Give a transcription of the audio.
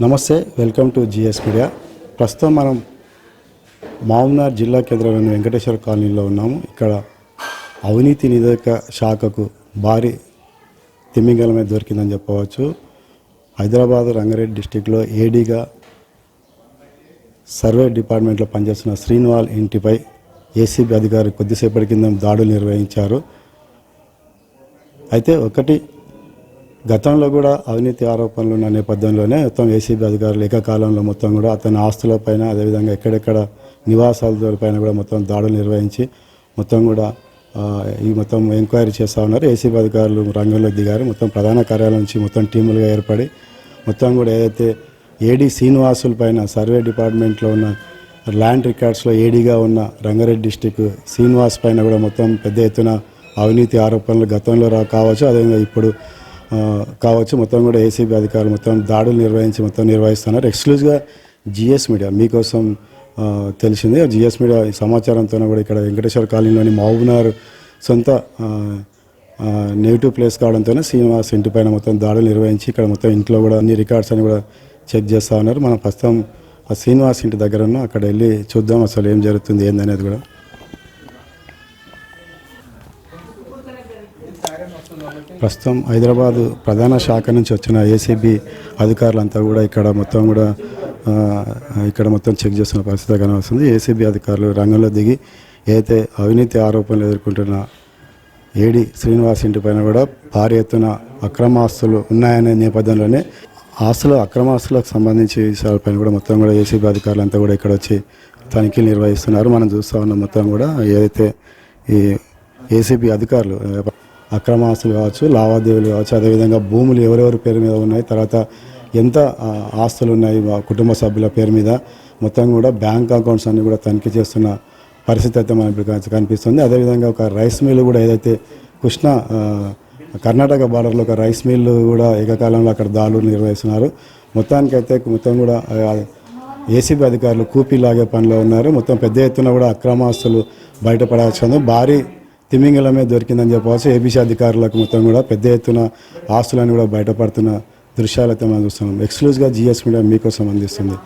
నమస్తే welcome to GS media. ప్రస్తుతం మనం మామూనార్ జిల్లా కేంద్రమైన వెంకటేశ్వర కాలనీలో ఉన్నాము. ఇక్కడ అవినీతి నిరోధక శాఖకు భారీ తిమ్మింగలమే దొరికిందని చెప్పవచ్చు. హైదరాబాద్ రంగారెడ్డి డిస్టిక్లో ఏడీగా సర్వే డిపార్ట్మెంట్లో పనిచేస్తున్న శ్రీనివాల్ ఇంటిపై ఏసీబీ అధికారి కొద్దిసేపటి కింద దాడులు నిర్వహించారు. అయితే ఒకటి గతంలో కూడా అవినీతి ఆరోపణలు ఉన్న నేపథ్యంలోనే మొత్తం ఏసీబీ అధికారులు ఏకకాలంలో మొత్తం కూడా అతని ఆస్తులపైన అదేవిధంగా ఎక్కడెక్కడ నివాసాల పైన కూడా మొత్తం దాడులు నిర్వహించి మొత్తం కూడా ఈ మొత్తం ఎంక్వైరీ చేస్తూ ఉన్నారు. ఏసీబీ అధికారులు రంగంలో దిగారు. మొత్తం ప్రధాన కార్యాలయం నుంచి మొత్తం టీములుగా ఏర్పడి మొత్తం కూడా ఏదైతే ఏడీ శ్రీనివాసుల పైన సర్వే డిపార్ట్మెంట్లో ఉన్న ల్యాండ్ రికార్డ్స్లో ఏడీగా ఉన్న రంగారెడ్డి డిస్టిక్ శ్రీనివాస్ పైన కూడా మొత్తం పెద్ద ఎత్తున అవినీతి ఆరోపణలు గతంలో రా కావచ్చు. అదేవిధంగా ఇప్పుడు కావచ్చు మొత్తం కూడా ఏసీబీ అధికారులు మొత్తం దాడులు నిర్వహించి మొత్తం నిర్వహిస్తున్నారు. ఎక్స్క్లూజ్గా జిఎస్ మీడియా మీకోసం తెలిసింది. జిఎస్ మీడియా సమాచారంతో కూడా ఇక్కడ వెంకటేశ్వర కాలనీలోని మహబూబ్నగర్ సొంత నెగిటివ్ ప్లేస్ కావడంతోనే శ్రీనివాస్ ఇంటి పైన మొత్తం దాడులు నిర్వహించి ఇక్కడ మొత్తం ఇంట్లో కూడా అన్ని రికార్డ్స్ అని కూడా చెక్ చేస్తూ ఉన్నారు. మనం ప్రస్తుతం ఆ శ్రీనివాస్ ఇంటి దగ్గర అక్కడ వెళ్ళి చూద్దాం అసలు ఏం జరుగుతుంది ఏందనేది కూడా. ప్రస్తుతం హైదరాబాద్ ప్రధాన శాఖ నుంచి వచ్చిన ఏసీబీ అధికారులంతా కూడా ఇక్కడ మొత్తం కూడా ఇక్కడ మొత్తం చెక్ చేస్తున్న పరిస్థితి కనవస్తుంది ఏసీబీ అధికారులు రంగంలో దిగి ఏదైతే అవినీతి ఆరోపణలు ఎదుర్కొంటున్న ఏడి శ్రీనివాస్ ఇంటి పైన కూడా భారీ ఎత్తున అక్రమ ఆస్తులు ఉన్నాయనే నేపథ్యంలోనే ఆస్తులు అక్రమ ఆస్తులకు సంబంధించి విషయాలపైన కూడా మొత్తం కూడా ఏసీబీ అధికారులు అంతా కూడా ఇక్కడ వచ్చి తనిఖీలు నిర్వహిస్తున్నారు. మనం చూస్తూ ఉన్న మొత్తం కూడా ఏదైతే ఈ ఏసీబీ అధికారులు అక్రమ ఆస్తులు కావచ్చు లావాదేవీలు కావచ్చు అదేవిధంగా భూములు ఎవరెవరి పేరు మీద ఉన్నాయి తర్వాత ఎంత ఆస్తులు ఉన్నాయి కుటుంబ సభ్యుల పేరు మీద మొత్తం కూడా బ్యాంక్ అకౌంట్స్ అన్ని కూడా తనిఖీ చేస్తున్న పరిస్థితి అయితే మనకి కనిపిస్తుంది. అదేవిధంగా ఒక రైస్ మిల్ కూడా ఏదైతే కృష్ణ కర్ణాటక బార్డర్లో ఒక రైస్ మిల్ కూడా ఏకకాలంలో అక్కడ దాడులు నిర్వహిస్తున్నారు. మొత్తానికైతే మొత్తం కూడా ఏసీబీ అధికారులు కూపీ లాగే పనిలో ఉన్నారు. మొత్తం పెద్ద ఎత్తున కూడా అక్రమాస్తులు బయటపడాల్సింది భారీ తిమింగలమే దొరికిందని చెప్పవచ్చు ఏబీసీ అధికారులకు మొత్తం కూడా పెద్ద ఎత్తున ఆస్తులను కూడా బయటపడుతున్న దృశ్యాలు అయితే మనం చూస్తున్నాం. ఎక్స్క్లూజ్గా జిఎస్ మీడియా మీకోసం అందిస్తుంది.